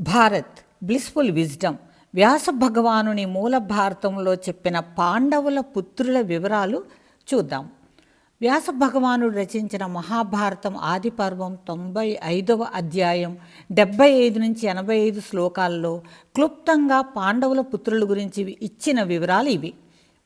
Bharat blissful wisdom వ్యాస భగవానుని మూల భారతంలో చెప్పిన పాండవుల పుత్రుల వివరాలు చూద్దాం. వ్యాస భగవానుడు రచించిన మహాభారతం ఆది పర్వం తొంభై ఐదవ అధ్యాయం డెబ్బై ఐదు నుంచి ఎనభై ఐదు శ్లోకాల్లో క్లుప్తంగా పాండవుల పుత్రుల గురించి ఇచ్చిన వివరాలు ఇవి.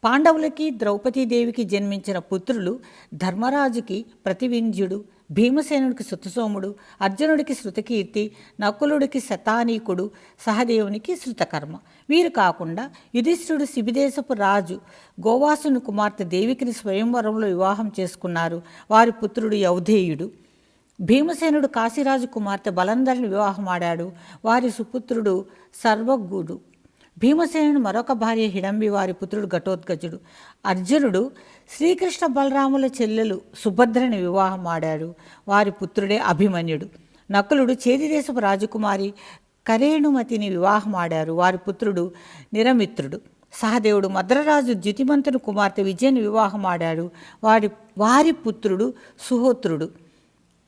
పాండవులకి ద్రౌపదీదేవికి జన్మించిన పుత్రులు ధర్మరాజుకి ప్రతివింధ్యుడు భీమసేనుడికి శృతసోముడు అర్జునుడికి శృతకీర్తి నకులుడికి శతానీకుడు సహదేవునికి శృతకర్మ. వీరు కాకుండా యుధిష్ఠుడు శిబిదేశపు రాజు గోవాసుని కుమార్తె దేవికిని స్వయంవరంలో వివాహం చేసుకున్నారు. వారి పుత్రుడు యౌధేయుడు. భీమసేనుడు కాశీరాజు కుమార్తె బలందరిని వివాహమాడాడు వారి సుపుత్రుడు సర్వగుడు భీమసేనుడు మరొక భార్య హిడంబి వారి పుత్రుడు ఘటోత్కచుడు. అర్జునుడు శ్రీకృష్ణ బలరాముల చెల్లెలు సుభద్రని వివాహం ఆడాడు వారి పుత్రుడే అభిమన్యుడు. నకులుడు చేదిదేశపు రాజకుమారి కరేణుమతిని వివాహం ఆడారు వారి పుత్రుడు నిరమిత్రుడు. సహదేవుడు మద్రరాజు ద్యుతిమంతుని కుమార్తె విజయని వివాహం ఆడాడు వారి వారి పుత్రుడు సుహోత్రుడు.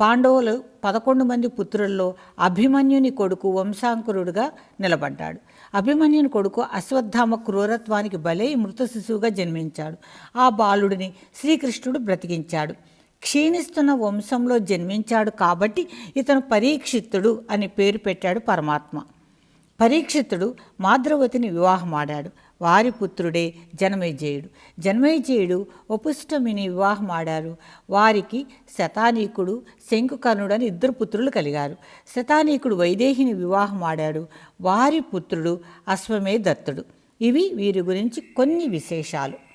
పాండవులు పదకొండు మంది పుత్రుల్లో అభిమన్యుని కొడుకు వంశాంకురుడుగా నిలబడ్డాడు. అభిమన్యుని కొడుకు అశ్వత్థామ క్రూరత్వానికి బలై మృత శిశువుగా జన్మించాడు. ఆ బాలుడిని శ్రీకృష్ణుడు బ్రతికించాడు. క్షీణిస్తున్న వంశంలో జన్మించాడు కాబట్టి ఇతను పరీక్షిత్తుడు అని పేరు పెట్టాడు పరమాత్మ. పరీక్షితుడు మాద్రవతిని వివాహమాడాడు వారి పుత్రుడే జనమేజయుడు. జనమేజయుడు వపుష్టమిని వివాహమాడారు. వారికి శతానీకుడు శంకుకర్ణుడు అని ఇద్దరు పుత్రులు కలిగారు. శతానీకుడు వైదేహిని వివాహమాడాడు. వారి పుత్రుడు అశ్వమే దత్తుడు ఇవి వీరి గురించి కొన్ని విశేషాలు.